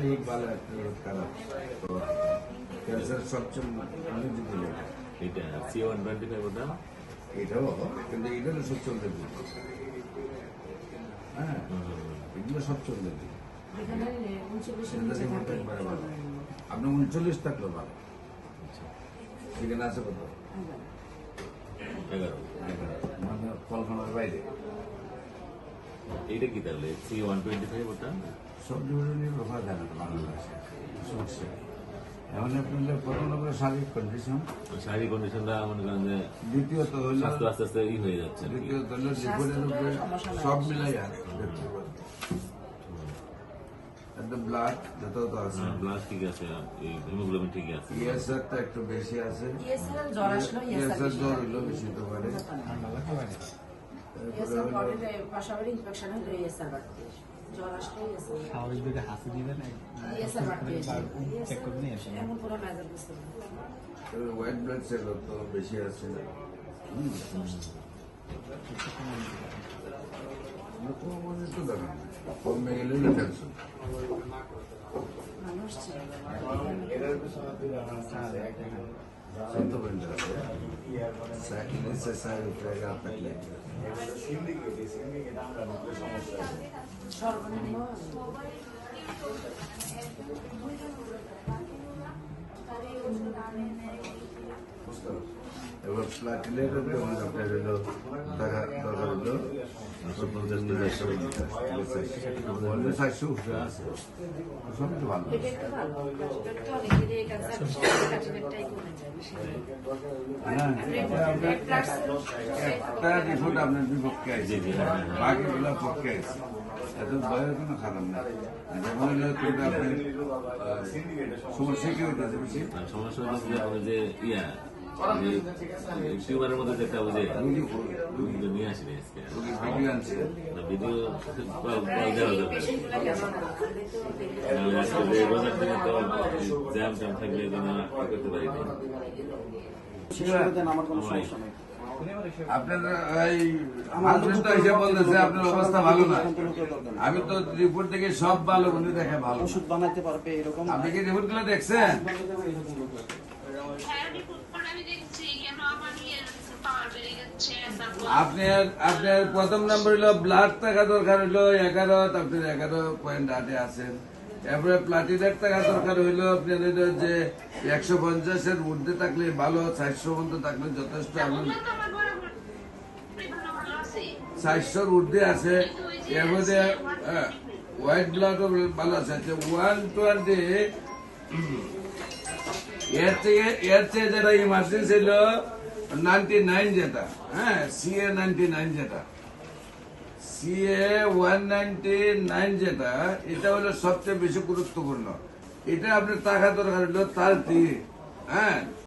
তাহলে এই ভালো একটা রোগ খারাপ। তো ক্যান্সার সবচেয়ে অনেক যদি এটা সি ওয়ান টোয়েন্টি ফাইভ ওটা? এটাও কিন্তু এটারও সব চলতে হ্যাঁ এগুলো সব চলতে দিন এখানে উনচল্লিশের এটা নিচে যেমন থাকে একবারে ভালো আপনি উনচল্লিশ থাকলেও ভালো এখানে আছে কত? এগারো। মানে কল্পনার বাইরে। এইটা কি তাহলে? সি ওয়ান টোয়েন্টি ফাইভ ওটা? সব ধরনের ব্যাপার জানে না বাংলাদেশে সমস্যা এখন আপনাদের প্রথম নম্বরে শারীরিক কন্ডিশন শারীরিক কন্ডিশনটা মনে করেন যে দ্বিতীয়ত হইল আস্তে আস্তে আস্তে ই হয়ে যাচ্ছে আর কি। দ্বিতীয়ত হইল রিপোর্টের উপরে সব পারেন একদম ব্লাড যত তো আছে। ব্লাড ঠিক আছে এই হিমোগ্লোবিন ঠিক আছে। ইএসআরটা একটু বেশি আছে। ইএসএল জ্বর আসলো ইএসআর জ্বর হইল বেশি হতে পারে। বডিতে পাশাপাশি ইনফেকশন হলে ইএসএল বাড়তে জ্বর আসলে ইএসএল স্বাভাবিকভাবে হাসি দিবেন চেক করে নিয়ে আসেন। এমন কোনো মেজার বুঝতে পারি হোয়াইট ব্লাড সেল তো বেশি আছে। মনে না। মানুষ ছিল সত্য বন্ধু আছে নিচে সাইড উপরে গা থাকলে সর্বনিম্ন এবার প্লাটিনের যেমন আপনার হলো টাকা দরকার হলো আছে সব তো ভালো এটা একটু ভালো এটা একটু অনেকেরই আপনার আপনার বাকিগুলো পক্ষে আছে এত ভয়ের কোনো কারণ নাই যেমন হলো কিন্তু আপনি সমস্যা কি হইতেছে বেশি সমস্যা হচ্ছে যে ইয়া মধ্যে যেটা নিয়ে আজকে ভিডিও বাজার থেকে তো জ্যাম ট্যাম থাকলে করতে আমার কোনো সমস্যা নেই এই বলতেছে আপনার অবস্থা ভালো না। আমি তো রিপোর্ট থেকে সব ভালো। বন্ধু দেখে ভালো ওষুধ বানাতে পারবে এরকম? আপনি কি রিপোর্টগুলো দেখছেন? তারপর আপনার আপনার প্রথম নাম্বার হলো ব্লাড টাকা দরকার হইল এগারো আপনার এগারো পয়েন্ট আটে আছেন। এরপরে প্লাটিনের টাকা দরকার হইল আপনার হইল যে একশো পঞ্চাশের ঊর্ধ্বে থাকলে ভালো, চারশো পর্যন্ত থাকলে যথেষ্ট চারশোর ঊর্ধ্বে আছে। এর মধ্যে হোয়াইট ব্লাডও ভালো আছে। আচ্ছা ওয়ান টোয়েন্টি এর থেকে এর থেকে যেটা ইমার্জেন্সি ছিল নাইনটি নাইন যেটা হ্যাঁ সিএ নাইনটি নাইন যেটা। সিএ ওয়ান নাইনটি নাইন যেটা, এটা হলো সবচেয়ে বেশি গুরুত্বপূর্ণ। এটা আপনার টাকা দরকার হ্যাঁ।